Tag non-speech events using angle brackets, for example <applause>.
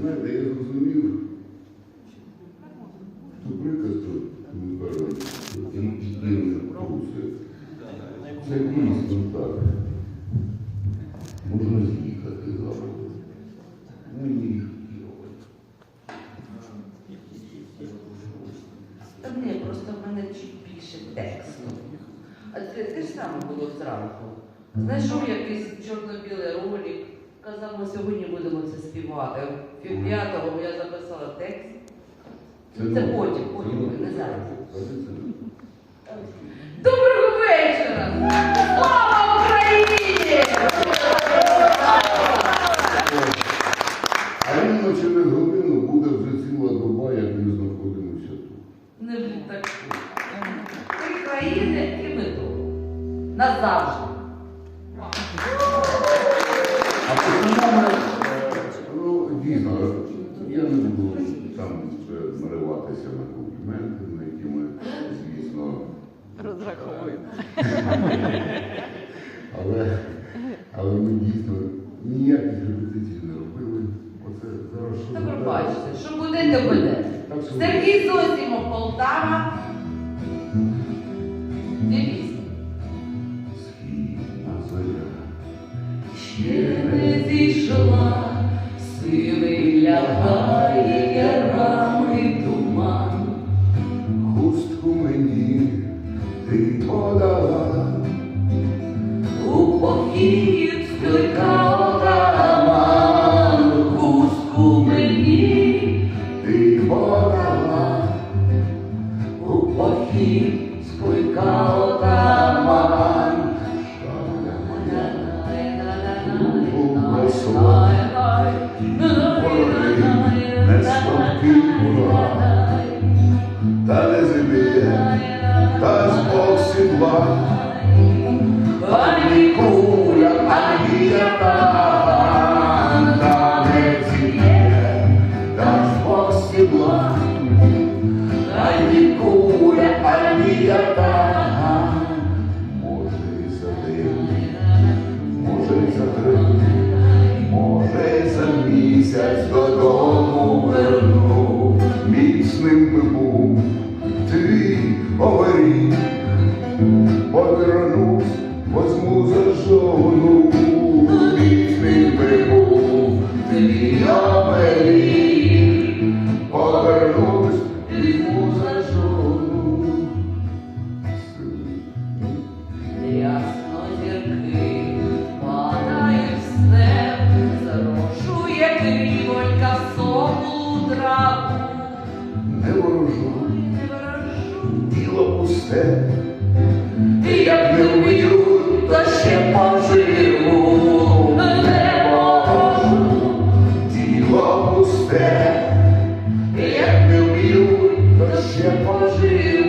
Знаєте, я зрозумів, приказку, ми кажемо, інтимне труси. Це дійсно так. Можна з'їхати завтра. Ну, і Та ні, просто в мене чуть більше тексту. А це те ж саме було зранку. Знайшов якийсь чорно-білий ролик, казав, ми сьогодні будемо це співати. Пів п'ятого я записала текст. Це потім, потім, не зараз. Доброго вечора! Слава Україні! А рівно через годину буде вже ціла доба, як ми знаходимося тут. Не будь так. Три країни і ми тут. Назавжди. Ну, дійсно, я не буду там е, нариватися на компліменти, на які ми, звісно, Розраховуємо. <laughs> але, але ми дійсно ніяких репетицій не робили. Оце зараз що Та бачите, що буде, то буде. Сергій Зосимов, Полтава. Пісні. східна зоря. Ще не зійшла, сивий лягає ярами туман. Хустку мені ти подала, У похід скликав отаман, хустку мені ти подала, у похід скликав та не зибє, та з повернусь, возьму за жону, міцним би був твій оберіг, повернусь, візьму за жону. Ясно зірки падають в степ, зарошує кривонька соку траву. Не ворожу, Не ворожу, як не вмію, ще поживу, не можу, діло пусте, як не вмію, та ще поживу.